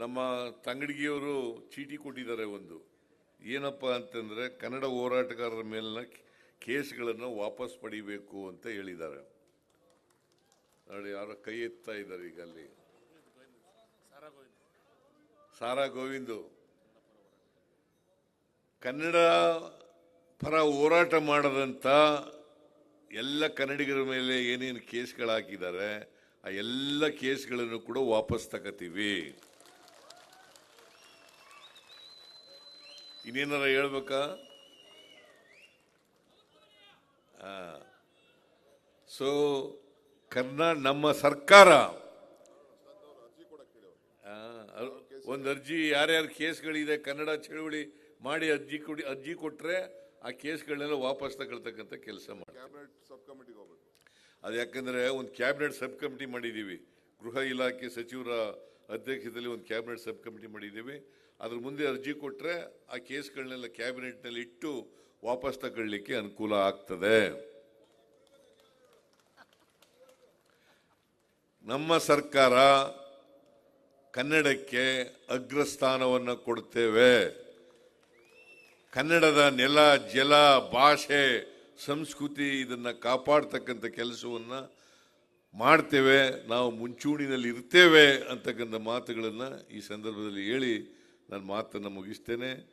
ನಮ್ಮ ತಂಗಡಿಗೆಯವರು ಚೀಟಿ ಕೊಟ್ಟಿದ್ದಾರೆ ಒಂದು. ಏನಪ್ಪ ಅಂತಂದ್ರೆ ಕನ್ನಡ ಹೋರಾಟಗಾರರ ಮೇಲಿನ ಕೇಸ್ಗಳನ್ನು ವಾಪಸ್ ಪಡಿಬೇಕು ಅಂತ ಹೇಳಿದ್ದಾರೆ. ನೋಡಿ, ಯಾರೋ ಕೈ ಎತ್ತಾ ಇದ್ದಾರೆ ಈಗ ಅಲ್ಲಿ. ಸಾರಾ ಗೋವಿಂದು. ಕನ್ನಡ ಪರ ಹೋರಾಟ ಮಾಡದಂಥ ಎಲ್ಲ ಕನ್ನಡಿಗರ ಮೇಲೆ ಏನೇನು ಕೇಸ್ಗಳು ಹಾಕಿದ್ದಾರೆ ಆ ಎಲ್ಲ ಕೇಸ್ಗಳನ್ನು ಕೂಡ ವಾಪಸ್ ತಗತೀವಿ. ಇನ್ನೇನಾರ ಹೇಳ್ಬೇಕಾ? ಸೊ ಕರ್ನಾ ನಮ್ಮ ಸರ್ಕಾರ. ಆ, ಒಂದು ಅರ್ಜಿ ಯಾರ್ಯಾರು ಕೇಸ್ಗಳಿದೆ ಕನ್ನಡ ಚಳುವಳಿ ಮಾಡಿ ಅರ್ಜಿ ಕೊಡಿ ಅರ್ಜಿ ಕೊಟ್ಟರೆ ಆ ಕೇಸ್ಗಳನ್ನೆಲ್ಲ ವಾಪಸ್ ತಗೊಳ್ತಕ್ಕಂಥ ಕೆಲಸ ಮಾಡಿ ಕ್ಯಾಬಿನೆಟ್ ಸಬ್ ಕಮಿಟಿಗೆ ಹೋಗ್ಬೇಕು. ಅದು ಯಾಕಂದರೆ ಒಂದು ಕ್ಯಾಬಿನೆಟ್ ಸಬ್ ಕಮಿಟಿ ಮಾಡಿದ್ದೀವಿ ಗೃಹ ಇಲಾಖೆ ಸಚಿವರ ಅಧ್ಯಕ್ಷತೆಯಲ್ಲಿ ಒಂದು ಕ್ಯಾಬಿನೆಟ್ ಸಬ್ ಕಮಿಟಿ ಮಾಡಿದ್ದೀವಿ. ಅದ್ರ ಮುಂದೆ ಅರ್ಜಿ ಕೊಟ್ಟರೆ ಆ ಕೇಸ್ಗಳನ್ನೆಲ್ಲ ಕ್ಯಾಬಿನೆಟ್ನಲ್ಲಿ ಇಟ್ಟು ವಾಪಸ್ ತಗೊಳ್ಳಿಕ್ಕೆ ಅನುಕೂಲ ಆಗ್ತದೆ. ನಮ್ಮ ಸರ್ಕಾರ ಕನ್ನಡಕ್ಕೆ ಅಗ್ರಸ್ಥಾನವನ್ನು ಕೊಡ್ತೇವೆ. ಕನ್ನಡದ ನೆಲ, ಜಲ, ಭಾಷೆ, ಸಂಸ್ಕೃತಿ ಇದನ್ನು ಕಾಪಾಡ್ತಕ್ಕಂಥ ಕೆಲಸವನ್ನ ಮಾಡ್ತೇವೆ ನಾವು ಮುಂಚೂಣಿನಲ್ಲಿ ಇರ್ತೇವೆ ಅಂತಕ್ಕಂಥ ಮಾತುಗಳನ್ನು ಈ ಸಂದರ್ಭದಲ್ಲಿ ಹೇಳಿ ನನ್ನ ಮಾತನ್ನು ಮುಗಿಸ್ತೇನೆ.